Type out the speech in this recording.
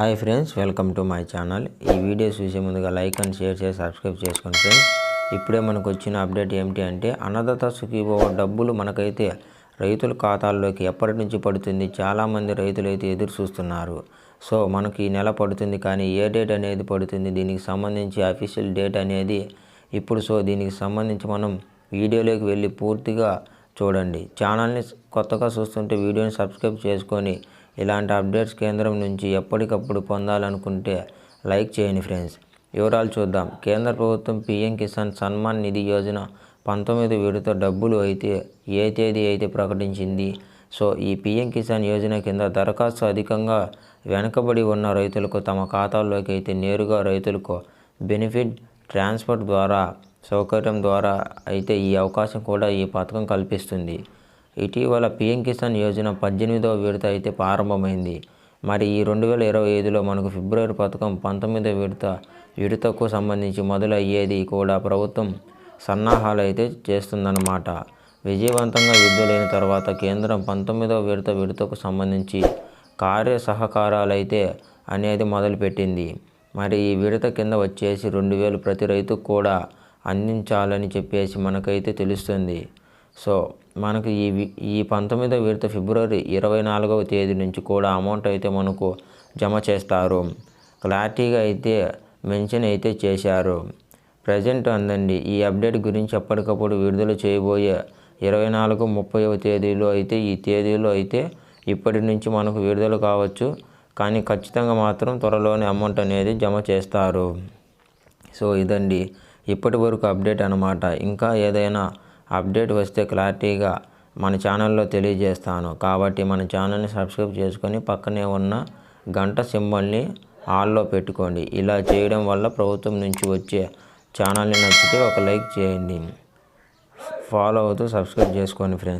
Hi friends welcome to my channel. ఈ video చూసే ముందుగా లైక్ అండ్ షేర్ చేసి సబ్స్క్రైబ్ చేసుకోండి ఫ్రెండ్స్. ఇప్పుడే మనకు వచ్చిన అప్డేట్ ఏమిటి అంటే అన్నదాత సుఖీభవ డబ్బులు మనకైతే రైతుల ఖాతాల్లోకి ఎప్పటి నుంచి పడుతుంది చాలామంది రైతులు అయితే ఎదురు చూస్తున్నారు. సో మనకి ఈ నెల పడుతుంది కానీ ఏ డేట్ అనేది పడుతుంది దీనికి సంబంధించి అఫీషియల్ డేట్ అనేది ఇప్పుడు సో దీనికి సంబంధించి మనం వీడియోలోకి వెళ్ళి పూర్తిగా చూడండి. ఛానల్ని కొత్తగా చూస్తుంటే వీడియోని సబ్స్క్రైబ్ చేసుకొని ఇలాంటి అప్డేట్స్ కేంద్రం నుంచి ఎప్పటికప్పుడు పొందాలనుకుంటే లైక్ చేయండి ఫ్రెండ్స్. వివరాలు చూద్దాం. కేంద్ర ప్రభుత్వం పీఎం కిసాన్ సన్మాన్ నిధి యోజన పంతొమ్మిది విడత డబ్బులు అయితే ఏ తేదీ అయితే ప్రకటించింది? సో ఈ పీఎం కిసాన్ యోజన కింద దరఖాస్తు అధికంగా వెనుకబడి ఉన్న రైతులకు తమ ఖాతాల్లోకి అయితే నేరుగా రైతులకు బెనిఫిట్ ట్రాన్స్ఫర్ ద్వారా సౌకర్యం ద్వారా అయితే ఈ అవకాశం కూడా ఈ పథకం కల్పిస్తుంది. ఇటీవల పీఎం కిసాన్ యోజన పద్దెనిమిదవ విడత అయితే ప్రారంభమైంది. మరి ఈ రెండు వేల ఇరవై ఐదులో మనకు ఫిబ్రవరి పథకం పంతొమ్మిదవ విడత విడతకు సంబంధించి మొదలయ్యేది కూడా ప్రభుత్వం సన్నాహాలు అయితే చేస్తుందన్నమాట. విజయవంతంగా విడుదలైన తర్వాత కేంద్రం పంతొమ్మిదవ విడత విడతకు సంబంధించి కార్య సహకారాలు అయితే అనేది మొదలుపెట్టింది. మరి ఈ విడత కింద వచ్చేసి రెండు వేలు ప్రతి రైతుకు కూడా అందించాలని చెప్పేసి మనకైతే తెలుస్తుంది. సో మనకు ఈ ఈ పంతొమ్మిదో విడత ఫిబ్రవరి ఇరవై నాలుగవ తేదీ నుంచి కూడా అమౌంట్ అయితే మనకు జమ చేస్తారు. క్లారిటీగా అయితే మెన్షన్ అయితే చేశారు. ప్రజెంట్ అందండి ఈ అప్డేట్ గురించి ఎప్పటికప్పుడు విడుదల చేయబోయే ఇరవై నాలుగు ముప్పైవ తేదీలో అయితే ఈ తేదీలో అయితే ఇప్పటి నుంచి మనకు విడుదల కావచ్చు. కానీ ఖచ్చితంగా మాత్రం త్వరలోనే అమౌంట్ అనేది జమ చేస్తారు. సో ఇదండి ఇప్పటి వరకు అప్డేట్ అనమాట ఇంకా ఏదైనా అప్డేట్ వస్తే క్లారిటీగా మన ఛానల్లో తెలియజేస్తాను. కాబట్టి మన ఛానల్ని సబ్స్క్రైబ్ చేసుకొని పక్కనే ఉన్న గంట సింబల్ని ఆల్లో పెట్టుకోండి. ఇలా చేయడం వల్ల ప్రభుత్వం నుంచి వచ్చే ఛానల్ని నచ్చితే ఒక లైక్ చేయండి. ఫాలో అవుతూ సబ్స్క్రైబ్ చేసుకోండి ఫ్రెండ్స్.